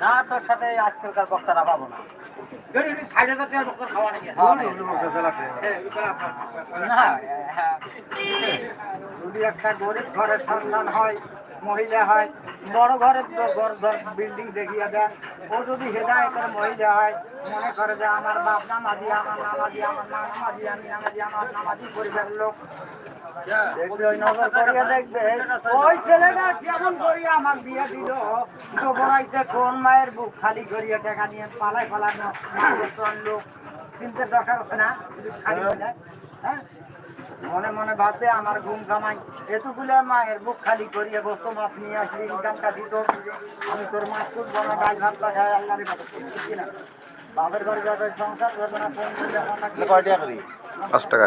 না তোর সাথে আজকালকার বক্তারা পাবো না। নাকি না হ্যাঁ, যদি একটা গরিব ঘরের সন্তান হয়। মহিলা হয়, বড় ঘরের বিল্ডিং দেখিয়ে দেন ও যদি হেদায়তের মহিলা হয়, মনে করে যে আমার বাপ নামাজি, আমার আমার মা নামাজি, আমি আমার নামাজি লোক। দেখবে ওই ছেলেটা আমার বিয়ে দিল? গোবরাইতে কোন মায়ের বুক খালি পালাই লোক। চিনতে দরকার আছে না, খালি হ্যাঁ? মনে মনে ভাববে আমার ঘুম কামাই এতগুলো মায়ের বুক খালি করিয়ে বস্তু মাছ নিয়ে আসলি ইনকামটা দিত। আমি তোর মাছ তুলবো না গাছ ভাত খাই ঠিক না? বাপের ঘরে যাবে সংসার করবে না ফোন আমার না পাঁচ টাকা।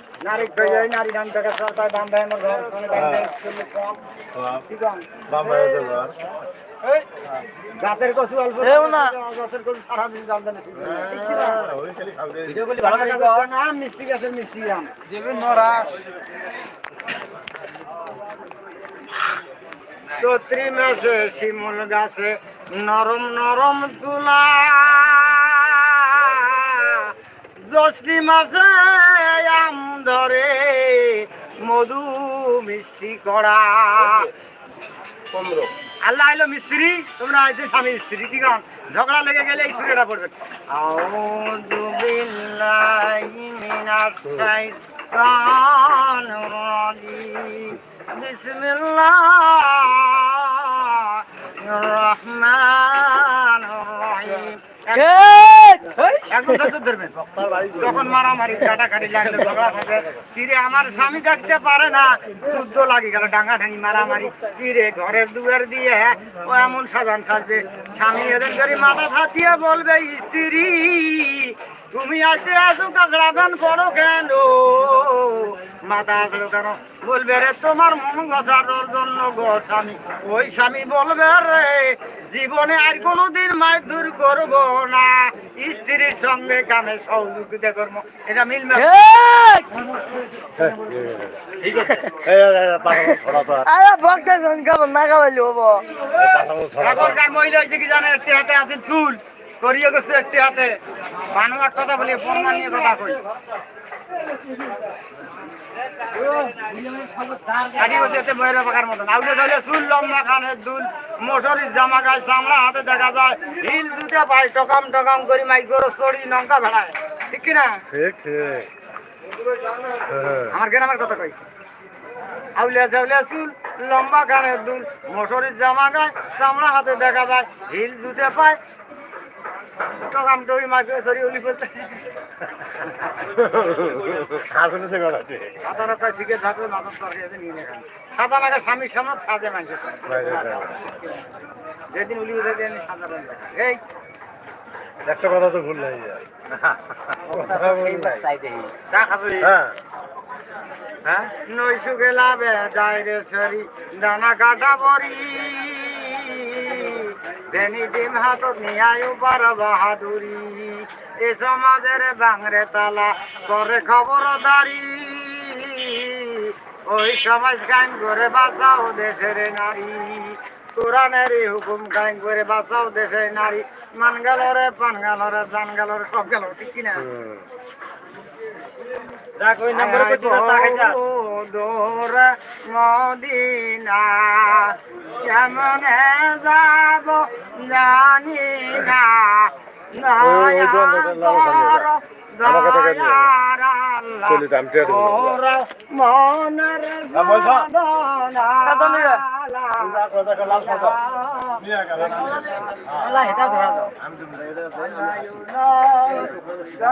নারী দাম টাকা সরকার দাম দেয় আমার ঘর কোনো দাম দেয় একটু কম ঠিক আছে জাতের কচু অল্প। গাছের কচু সারাদিন জাল দেন ভিডিও করলে ভালো করে কর। মিষ্টি গাছের মিষ্টি আম চৈত্রি মাসে শিমুল গাছে নরম নরম তুলা। জ্যৈষ্ঠী মাসে আম ধরে মধু মিষ্টি করা। পনেরো। আল্লাহ আইলো মিস্ত্রি তোমরা আইছো স্বামী স্ত্রী কি গান ঝগড়া লেগে গেলে এই সুরেটা পড়বে। আউযু বিল্লাহি মিনাশ শাইতানির রাজিম। বিসমিল্লাহির রহমানির রহিম। আমার স্বামী দেখতে পারে না। লাগে গেল, ডাঙ্গা ঢাঙ্গি মারামারি। তীরে ঘরের দিয়ে ও এমন সাজান সাজবে। স্বামী এদের করে মাথা ফাটিয়ে বলবে, স্ত্রী, তুমি আসতে এত কাকড়া গান করো কেন? মাথা আসলো কেন? বলবে, রে, তোমার মন গছানোর জন্য গো স্বামী। ওই স্বামী বলবে, রে জীবনে আর কোনোদিন মায়ের দূর করব না। স্ত্রীর সঙ্গে কামে সহযোগিতা করব। এটা মিলবে আরে। বক্তা কেমন না খাওয়ালি হব? এখনকার মহিলা হয়েছে কি জানে একটি হাতে আছে চুল করিয়ে গেছে একটি হাতে। কথা বলি বর্মা নিয়ে কথা কই কাটি বসে এতে বইয়ের পাকার মতন। আউলে ধরে চুল লম্বা কানের দুল মশারির জামা গায়ে চামড়া হাতে দেখা যায় হিল দুটা পায় টকাম টকাম করি মাই গরো চড়ি লঙ্কা ভেড়ায়। ঠিক কিনা? ঠিক ঠিক। আমার গ্রামের কথা কই। আউলিয়া জাউলিয়া চুল লম্বা কানের দুল মশারির জামা গায়ে চামড়া হাতে দেখা যায় হিল জুতে পায় টকাম টরি মাকে সরি উলি করতে আসলে সে কথা ঠিক সাদা রকা শিখে থাকে মাথার তরকারি নিয়ে নেখান সাদা লাগা স্বামীর সামনে সাজে মানুষের যেদিন উলি উঠে দেন সাদা রঙ এই। একটা কথা তো ভুল নাই। হ্যাঁ। হ্যাঁ রে সরি দানা কাটা পরি ভেনি ডিম হাতত নিয়ায় পার বাহাদুরি এ সমাজের বাংরে তালা করে খবরদারি। ওই সমাজ কায়েম করে বাঁচাও দেশের নারী। কোরআনের হুকুম কায়েম করে বাঁচাও দেশের নারী। মান গেল রে পান গেল রে জান গেল রে সব গেল ঠিক কিনা দূর মদিনা কেমনে যাব জানি না। আমি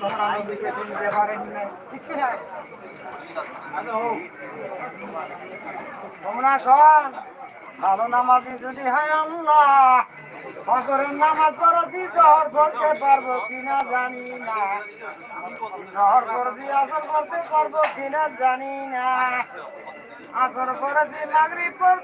তোমরা নবীকে চিনতে পারেনি না ঠিক কি না তোমরা কন ভালো নামাজি যদি হয় আল্লাহ ফজরের নামাজ পড়াছি জহর পড়তে পারব কিনা জানি না জহর পড়ছি আসর করতে পারব কিনা জানি না আসর পড়াছি মাগরি পড়তে